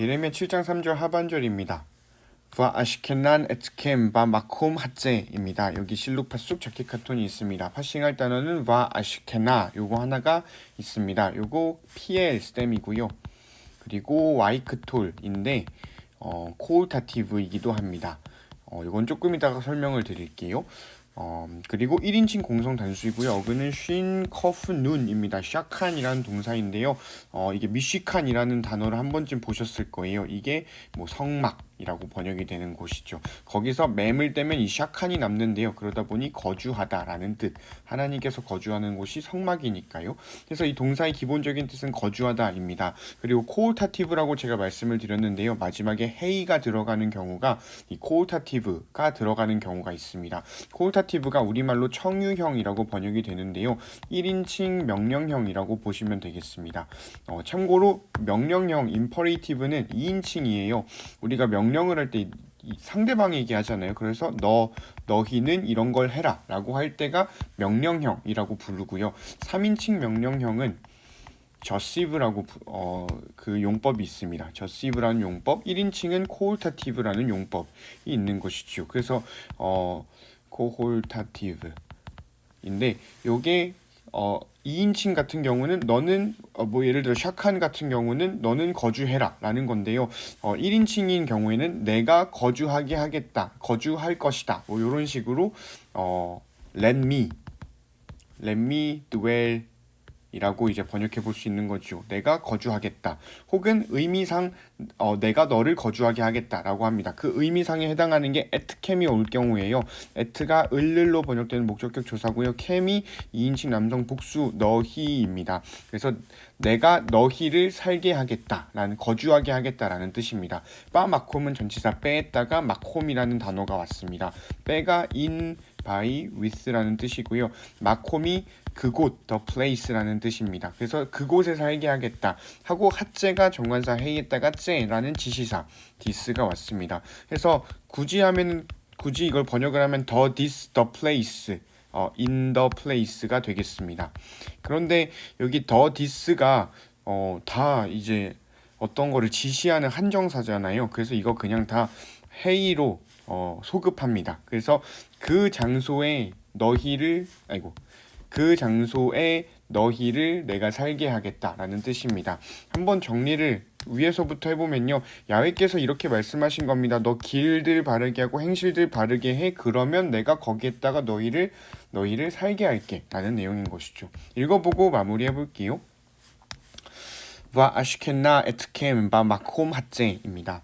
예레미야 7장 3절 하반절입니다. 와 아시켄난 에트켐 바 마콤 하제입니다. 여기 실룩 파쑥 자켓 카톤이 있습니다. 파싱할 단어는 와 아시케나 요거 하나가 있습니다. 요거 PL 스템이고요. 그리고 와이크톨인데 어, 코울타티브이기도 합니다. 어, 이건 조금 이따가 설명을 드릴게요. 어, 그리고 1인칭 공성 단수이고요. 어근은 쉰 커프 눈입니다. 샤칸이라는 동사인데요. 어, 이게 미쉬칸이라는 단어를 한 번쯤 보셨을 거예요. 이게 뭐 성막이라고 번역이 되는 곳이죠. 거기서 맴을 떼면 이 샤칸이 남는데요. 그러다 보니 거주하다라는 뜻. 하나님께서 거주하는 곳이 성막이니까요. 그래서 이 동사의 기본적인 뜻은 거주하다입니다. 그리고 코울타티브라고 제가 말씀을 드렸는데요. 마지막에 헤이가 들어가는 경우가 이 코울타티브가 들어가는 경우가 있습니다. 코울타 티브가 우리말로 청유형이라고 번역이 되는데요. 1인칭 명령형이라고 보시면 되겠습니다. 어, 참고로 명령형 임퍼레이티브는 2인칭이에요. 우리가 명령을 할 때 상대방에게 하잖아요. 그래서 너 너희는 이런 걸 해라 라고 할 때가 명령형이라고 부르고요. 3인칭 명령형은 저시브라고 어, 그 용법이 있습니다. 저시브라는 용법, 1인칭은 코울타티브라는 용법이 있는 것이죠. 그래서 어, 코홀타티브인데 요게 어 2인칭 같은 경우는 너는 어, 뭐 예를 들어 샤칸 같은 경우는 너는 거주해라라는 건데요. 어 1인칭인 경우에는 내가 거주하게 하겠다. 거주할 것이다. 뭐 요런 식으로 어 let me let me dwell 이라고 이제 번역해 볼 수 있는 거죠. 내가 거주하겠다. 혹은 의미상 어, 내가 너를 거주하게 하겠다라고 합니다. 그 의미상에 해당하는 게 에트캠이 올 경우에요. 에트가 을를로 번역되는 목적격 조사고요. 캠이 2인칭 남성 복수 너희입니다. 그래서 내가 너희를 살게 하겠다라는 거주하게 하겠다라는 뜻입니다. 빠 마콤은 전치사 빼에다가 마콤이라는 단어가 왔습니다. 빼가 in by with라는 뜻이고요. 마콤이 그곳 the place라는 뜻입니다. 그래서 그곳에 살게 하겠다 하고 하째가 정관사 해했다가 째라는 지시사 this가 왔습니다. 그래서 굳이 하면 굳이 이걸 번역을 하면 the this the place 어, in the place가 되겠습니다. 그런데 여기 the this가 어, 다 이제 어떤 거를 지시하는 한정사잖아요. 그래서 이거 그냥 다 회의로 어, 소급합니다. 그래서 그 장소에 너희를 아이고 그 장소에 너희를 내가 살게 하겠다라는 뜻입니다. 한번 정리를 위에서부터 해보면요. 야훼께서 이렇게 말씀하신 겁니다. 너 길들 바르게 하고 행실들 바르게 해. 그러면 내가 거기에다가 너희를 너희를 살게 할게. 라는 내용인 것이죠. 읽어보고 마무리해 볼게요. 와 아시켄나 에트켐 바 마콤 하제입니다.